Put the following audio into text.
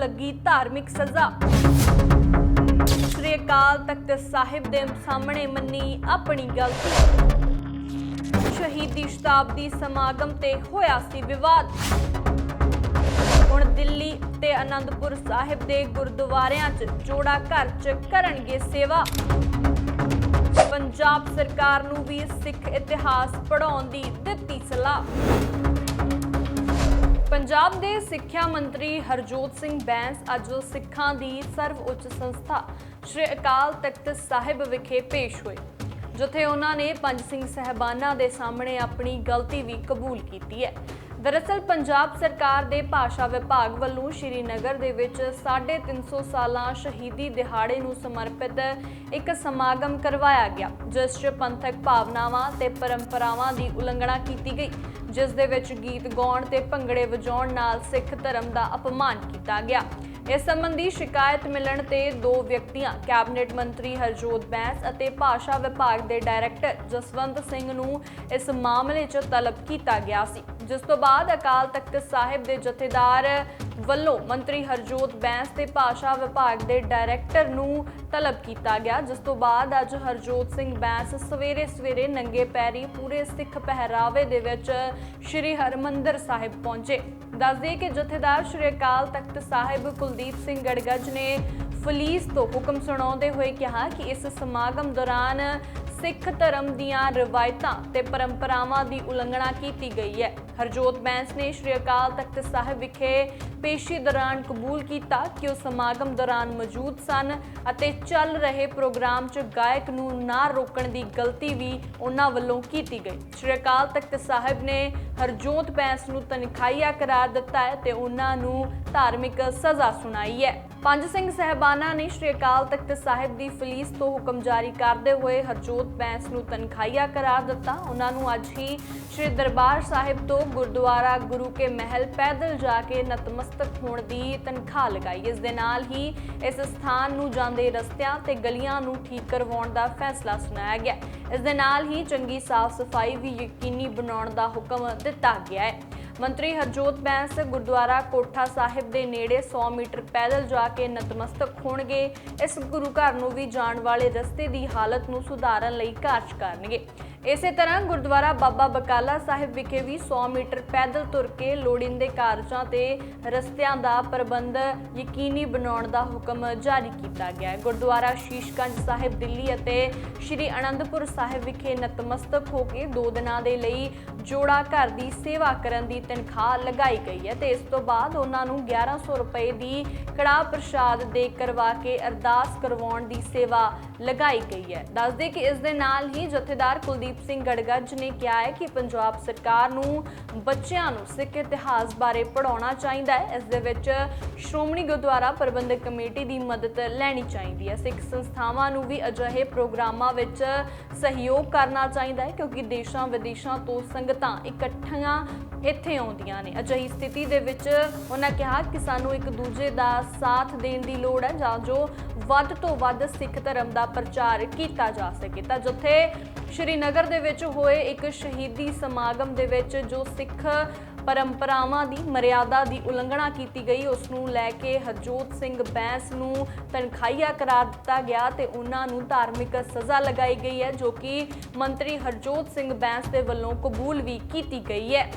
ਲੱਗੀ ਧਾਰਮਿਕ ਸਜ਼ਾ। ਸ੍ਰੀ ਅਕਾਲ ਤਖਤ ਸਾਹਿਬ ਦੇ ਸਾਹਮਣੇ ਮੰਨੀ ਆਪਣੀ ਗਲਤੀ। ਸ਼ਹੀਦੀ ਸ਼ਤਾਬਦੀ ਸਮਾਗਮ ਤੇ ਹੋਇਆ ਸੀ ਵਿਵਾਦ। ਹੁਣ ਦਿੱਲੀ ਤੇ ਅਨੰਦਪੁਰ ਸਾਹਿਬ ਦੇ ਗੁਰਦੁਆਰਿਆਂ 'ਚ ਜੋੜਾ ਘਰ 'ਚ ਕਰਨਗੇ ਸੇਵਾ। ਪੰਜਾਬ ਸਰਕਾਰ ਨੂੰ ਵੀ ਸਿੱਖ ਇਤਿਹਾਸ ਪੜ੍ਹਾਉਣ ਦੀ ਦਿੱਤੀ ਸਲਾਹ। ਪੰਜਾਬ ਦੇ ਸਿੱਖਿਆ ਮੰਤਰੀ ਹਰਜੋਤ ਸਿੰਘ ਬੈਂਸ ਅੱਜ ਸਿੱਖਾਂ ਦੀ ਸਰਵ ਉੱਚ ਸੰਸਥਾ ਸ਼੍ਰੀ ਅਕਾਲ ਤਖਤ ਸਾਹਿਬ ਵਿਖੇ ਪੇਸ਼ ਹੋਏ, ਜਿੱਥੇ ਉਹਨਾਂ ਨੇ ਪੰਜ ਸਿੰਘ ਸਹਿਬਾਨਾਂ ਦੇ ਸਾਹਮਣੇ ਆਪਣੀ ਗਲਤੀ ਵੀ ਕਬੂਲ ਕੀਤੀ ਹੈ। ਦਰਅਸਲ, ਪੰਜਾਬ ਸਰਕਾਰ ਦੇ ਭਾਸ਼ਾ ਵਿਭਾਗ ਵੱਲੋਂ ਸ਼੍ਰੀਨਗਰ ਦੇ ਵਿੱਚ 350 ਸਾਲਾਂ ਸ਼ਹੀਦੀ ਦਿਹਾੜੇ ਨੂੰ ਸਮਰਪਿਤ ਇੱਕ ਸਮਾਗਮ ਕਰਵਾਇਆ ਗਿਆ, ਜਿਸ 'ਚ ਪੰਥਕ ਭਾਵਨਾਵਾਂ ਤੇ ਪਰੰਪਰਾਵਾਂ ਦੀ ਉਲੰਘਣਾ ਕੀਤੀ ਗਈ। ਜਿਸ ਦੇ ਵਿੱਚ ਗੀਤ ਗਾਉਣ ਤੇ ਭੰਗੜੇ ਵਜਾਉਣ ਨਾਲ ਸਿੱਖ ਧਰਮ ਦਾ ਅਪਮਾਨ ਕੀਤਾ ਗਿਆ। ਇਸ ਸੰਬੰਧੀ ਸ਼ਿਕਾਇਤ ਮਿਲਣ ਤੇ ਦੋ ਵਿਅਕਤੀਆਂ, ਕੈਬਨਿਟ ਮੰਤਰੀ ਹਰਜੋਤ ਬੈਂਸ ਅਤੇ ਭਾਸ਼ਾ ਵਿਭਾਗ ਦੇ ਡਾਇਰੈਕਟਰ ਜਸਵੰਤ ਸਿੰਘ ਨੂੰ ਇਸ ਮਾਮਲੇ 'ਚ ਤਲਬ ਕੀਤਾ ਗਿਆ ਸੀ, ਜਿਸ ਤੋਂ ਬਾਅਦ ਅਕਾਲ ਤਖਤ ਸਾਹਿਬ ਦੇ ਜਥੇਦਾਰ ਵੱਲੋਂ ਮੰਤਰੀ ਹਰਜੋਤ ਬੈਂਸ ਤੇ ਭਾਸ਼ਾ ਵਿਭਾਗ ਦੇ ਡਾਇਰੈਕਟਰ ਨੂੰ ਤਲਬ ਕੀਤਾ ਗਿਆ, ਜਿਸ ਤੋਂ ਬਾਅਦ ਅੱਜ ਹਰਜੋਤ ਸਿੰਘ ਬੈਂਸ ਸਵੇਰੇ ਸਵੇਰੇ ਨੰਗੇ ਪੈਰੀ ਪੂਰੇ ਸਿੱਖ ਪਹਿਰਾਵੇ ਦੇ ਵਿੱਚ ਸ਼੍ਰੀ ਹਰਮੰਦਰ ਸਾਹਿਬ ਪਹੁੰਚੇ। ਦੱਸਦੇ ਕਿ ਜਥੇਦਾਰ ਸ਼੍ਰੀ ਅਕਾਲ ਤਖਤ ਸਾਹਿਬ ਕੁਲਦੀਪ ਸਿੰਘ ਗੜਗੱਜ ਨੇ ਫਲੀਸ ਤੋਂ ਹੁਕਮ ਸੁਣਾਉਂਦੇ ਹੋਏ ਕਿਹਾ ਕਿ ਇਸ ਸਮਾਗਮ ਦੌਰਾਨ ਸਿੱਖ ਧਰਮ ਦੀਆਂ ਰਵਾਇਤਾਂ ਤੇ ਪਰੰਪਰਾਵਾਂ ਦੀ ਉਲੰਘਣਾ ਕੀਤੀ ਗਈ ਹੈ। ਹਰਜੋਤ ਬੈਂਸ ਨੇ ਸ਼੍ਰੀ ਅਕਾਲ ਤਖਤ ਸਾਹਿਬ ਵਿਖੇ ਪੇਸ਼ੀ ਦੌਰਾਨ ਕਬੂਲ ਕੀਤਾ ਕਿ ਉਹ ਸਮਾਗਮ ਦੌਰਾਨ ਮੌਜੂਦ ਸਨ ਅਤੇ ਚੱਲ ਰਹੇ ਪ੍ਰੋਗਰਾਮ 'ਚ ਗਾਇਕ ਨੂੰ ਨਾ ਰੋਕਣ ਦੀ ਗਲਤੀ ਵੀ ਉਹਨਾਂ ਵੱਲੋਂ ਕੀਤੀ ਗਈ। ਸ਼੍ਰੀ ਅਕਾਲ ਤਖਤ ਸਾਹਿਬ ਨੇ ਹਰਜੋਤ ਬੈਂਸ ਨੂੰ ਤਨਖਾਹੀਆ ਕਰਾਰ ਦਿੱਤਾ ਹੈ ਤੇ ਉਹਨਾਂ ਨੂੰ ਧਾਰਮਿਕ ਸਜ਼ਾ ਸੁਣਾਈ ਹੈ। ਪੰਜ ਸਿੰਘ ਸਹਿਬਾਨਾਂ ਨੇ ਸ਼੍ਰੀ ਅਕਾਲ ਤਖਤ ਸਾਹਿਬ ਦੀ ਫਲੀਸ ਤੋਂ ਹੁਕਮ ਜਾਰੀ ਕਰਦੇ ਹੋਏ ਹਰਜੋਤ ਬੈਂਸ ਨੂੰ ਤਨਖਾਹੀਆ ਕਰਾਰ ਦਿੱਤਾ। ਉਹਨਾਂ ਨੂੰ ਅੱਜ ਹੀ ਸ਼੍ਰੀ ਦਰਬਾਰ ਸਾਹਿਬ ਤੋਂ ਗੁਰਦੁਆਰਾ ਗੁਰੂ ਕੇ ਮਹਿਲ ਪੈਦਲ ਜਾ ਕੇ ਨਤਮਸਤਕ ਹੋਣ ਦੀ ਤਨਖਾਹ ਲਗਾਈ। ਇਸ ਦੇ ਨਾਲ ਹੀ ਇਸ ਸਥਾਨ ਨੂੰ ਜਾਂਦੇ ਰਸਤਿਆਂ ਤੇ ਗਲੀਆਂ ਨੂੰ ਠੀਕ ਕਰਵਾਉਣ ਦਾ ਫੈਸਲਾ ਸੁਣਾਇਆ ਗਿਆ। ਇਸ ਦੇ ਨਾਲ ਹੀ ਚੰਗੀ ਸਾਫ਼ ਸਫ਼ਾਈ ਵੀ ਯਕੀਨੀ ਬਣਾਉਣ ਦਾ ਹੁਕਮ ਦਿੱਤਾ ਗਿਆ ਹੈ। ਮੰਤਰੀ ਹਰਜੋਤ ਬੈਂਸ ਗੁਰਦੁਆਰਾ ਕੋਠਾ ਸਾਹਿਬ ਦੇ ਨੇੜੇ 100 ਮੀਟਰ ਪੈਦਲ ਜਾ ਕੇ ਨਤਮਸਤਕ ਹੋਣਗੇ। ਇਸ ਗੁਰੂ ਘਰ ਨੂੰ ਵੀ ਜਾਣ ਵਾਲੇ ਰਸਤੇ ਦੀ ਹਾਲਤ ਨੂੰ ਸੁਧਾਰਨ ਲਈ ਕਾਰਜ ਕਰਨਗੇ। ਇਸੇ ਤਰ੍ਹਾਂ ਗੁਰਦੁਆਰਾ ਬਾਬਾ ਬਕਾਲਾ ਸਾਹਿਬ ਵਿਖੇ ਵੀ 100 ਮੀਟਰ ਪੈਦਲ ਤੁਰ ਕੇ ਲੋੜੀਂਦੇ ਕਾਰਜਾਂ ਤੇ ਰਸਤਿਆਂ ਦਾ ਪ੍ਰਬੰਧ ਯਕੀਨੀ ਬਣਾਉਣ ਦਾ ਹੁਕਮ ਜਾਰੀ ਕੀਤਾ ਗਿਆ ਹੈ। ਗੁਰਦੁਆਰਾ ਸ਼ੀਸ਼ਗੰਜ ਸਾਹਿਬ ਦਿੱਲੀ ਅਤੇ ਸ਼੍ਰੀ ਅਨੰਦਪੁਰ ਸਾਹਿਬ ਵਿਖੇ ਨਤਮਸਤਕ ਹੋ ਕੇ ਦੋ ਦਿਨਾਂ ਦੇ ਲਈ ਜੋੜਾ ਘਰ ਦੀ ਸੇਵਾ ਕਰਨ ਦੀ ਤਨਖਾਹ ਲਗਾਈ ਗਈ ਹੈ ਤੇ ਇਸ ਤੋਂ ਬਾਅਦ ਉਹਨਾਂ ਨੂੰ 1100 ਰੁਪਏ ਦੀ ਕੜਾਹ ਪ੍ਰਸ਼ਾਦ ਦੇ ਕਰਵਾ ਕੇ ਅਰਦਾਸ ਕਰਵਾਉਣ ਦੀ ਸੇਵਾ ਲਗਾਈ ਗਈ ਹੈ। ਦੱਸਦੇ ਕਿ ਇਸ ਦੇ ਨਾਲ ਹੀ ਜਥੇਦਾਰ ਕੁਲਦੀਪ ਸਿੰਘ ਗੜਗੱਜ ਨੇ ਕਿਹਾ ਹੈ ਕਿ ਪੰਜਾਬ ਸਰਕਾਰ ਨੂੰ ਬੱਚਿਆਂ ਨੂੰ ਸਿੱਖ ਇਤਿਹਾਸ ਬਾਰੇ ਪੜਾਉਣਾ ਚਾਹੀਦਾ ਹੈ। ਇਸ ਦੇ ਵਿੱਚ ਸ਼੍ਰੋਮਣੀ ਗੁਰਦੁਆਰਾ ਪ੍ਰਬੰਧਕ ਕਮੇਟੀ ਦੀ ਮਦਦ ਲੈਣੀ ਚਾਹੀਦੀ ਹੈ। ਸਿੱਖ ਸੰਸਥਾਵਾਂ ਨੂੰ ਵੀ ਅਜਿਹੇ ਪ੍ਰੋਗਰਾਮਾਂ ਵਿੱਚ ਸਹਿਯੋਗ ਕਰਨਾ ਚਾਹੀਦਾ ਹੈ ਕਿਉਂਕਿ ਦੇਸ਼ਾਂ ਵਿਦੇਸ਼ਾਂ ਤੋਂ ਸੰਗਤਾਂ ਇਕੱਠੀਆਂ ਇੱਥੇ ਆਉਂਦੀਆਂ ਨੇ। ਅਜਿਹੀ ਸਥਿਤੀ ਦੇ ਵਿੱਚ ਉਹਨਾਂ ਕਿਹਾ ਕਿ ਸਾਨੂੰ ਇੱਕ ਦੂਜੇ ਦਾ ਸਾਥ ਦੇਣ ਦੀ ਲੋੜ ਹੈ ਜਾਂ ਜੋ ਵੱਧ ਤੋਂ ਵੱਧ ਸਿੱਖ ਧਰਮ ਦਾ ਪ੍ਰਚਾਰ ਕੀਤਾ ਜਾ ਸਕੇ। ਤਾਂ ਜਿੱਥੇ ਸ਼੍ਰੀਨਗਰ ਦੇ ਵਿੱਚ ਹੋਏ ਇੱਕ ਸ਼ਹੀਦੀ ਸਮਾਗਮ ਦੇ ਵਿੱਚ ਜੋ ਸਿੱਖ ਪਰੰਪਰਾਵਾਂ ਦੀ, ਮਰਿਆਦਾ ਦੀ ਉਲੰਘਣਾ ਕੀਤੀ ਗਈ, ਉਸ ਨੂੰ ਲੈ ਕੇ ਹਰਜੋਤ ਸਿੰਘ ਬੈਂਸ ਨੂੰ ਤਨਖਾਹੀਆ ਕਰਾਰ ਦਿੱਤਾ ਗਿਆ ਤੇ ਉਹਨਾਂ ਨੂੰ ਧਾਰਮਿਕ ਸਜ਼ਾ ਲਗਾਈ ਗਈ ਹੈ, ਜੋ ਕਿ ਮੰਤਰੀ ਹਰਜੋਤ ਸਿੰਘ ਬੈਂਸ ਦੇ ਵੱਲੋਂ ਕਬੂਲ ਵੀ ਕੀਤੀ ਗਈ ਹੈ।